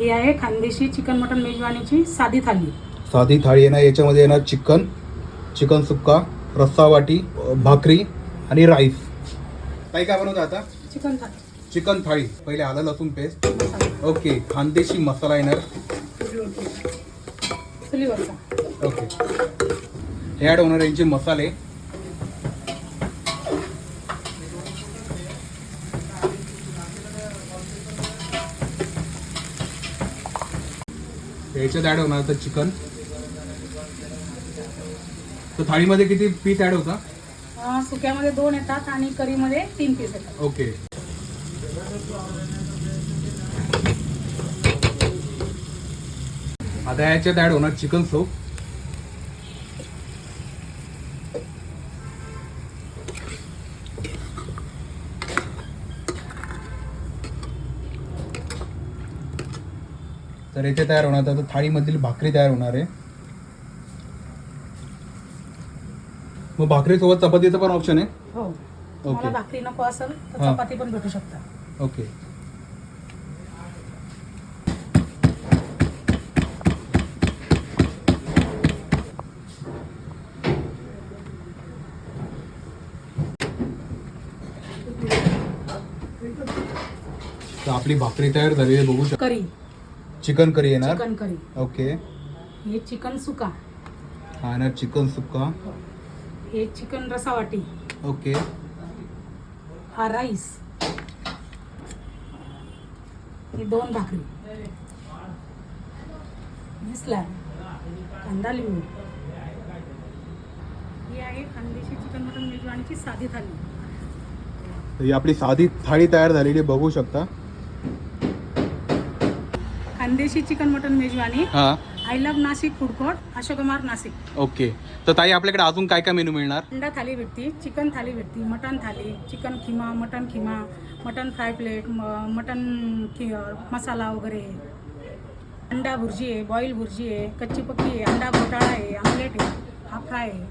ही आहे Khandeshi chicken mutton मेजवानीची साधी थाली. साधी थाळी येणार याच्यामध्ये येणार चिकन चिकन सुक्का रस्सा वाटी भाकरी आणि राईस. काही काय बनवतं आता? चिकन थाली चिकन थाळी. पहिले आलं लसूण पेस्ट. मसाला. ओके खानदेशी मसाला येणार चुलीवरचा ओके. हे ॲड होणार यांचे मसाले. याच्यात ॲड होणार तर चिकन तर थाळीमध्ये किती पीस ॲड होता? अं, सुक्यामध्ये दोन येतात आणि करीमध्ये तीन पीस येतात. ओके. आता याच्यात ॲड होणार चिकन सूप तर याचे तयार होणार. आता थाळीमधील भाकरी तयार होणार आहे. मग भाकरीसोबत चपातीचं पण ऑप्शन आहे? हो. ओके. भाकरी नको असेल तर हा. चपाती पण भेटू शकता. ओके तर आपली भाकरी तयार झालेली आहे, बघू शकता. करी. चिकन करी येणार? Chicken curry okay. हे चिकन सुका. हा येणार चिकन सुक्का हे. चिकन रसावाटी. ओके. हा राईस. हे दोन भाकरी. हे स्लॅब कांदा लिंबू. ही आहे खानदेशी चिकन मटन मेजवानीची साधी थाली. तर ही आपली साधी थाळी तयार झालेली आहे, बघू शकता. खानदेशी चिकन मटन मेजवानी हा. I love Nashik food court अशोकमार Nashik. Okay. तर ताई आपल्याकडे अजून काय काय मेनू मिळणार? अंडा थाली भेटते चिकन थाली भेटते mutton thali chicken keema mutton keema mutton fry plate म- मटन खि मसाला वगैरे. अंडा भुर्जी आहे बॉईल भुर्जी आहे कच्ची पक्की आहे अंडा घोटाळा आहे आमलेट आहे हाफ फ्राय आहे.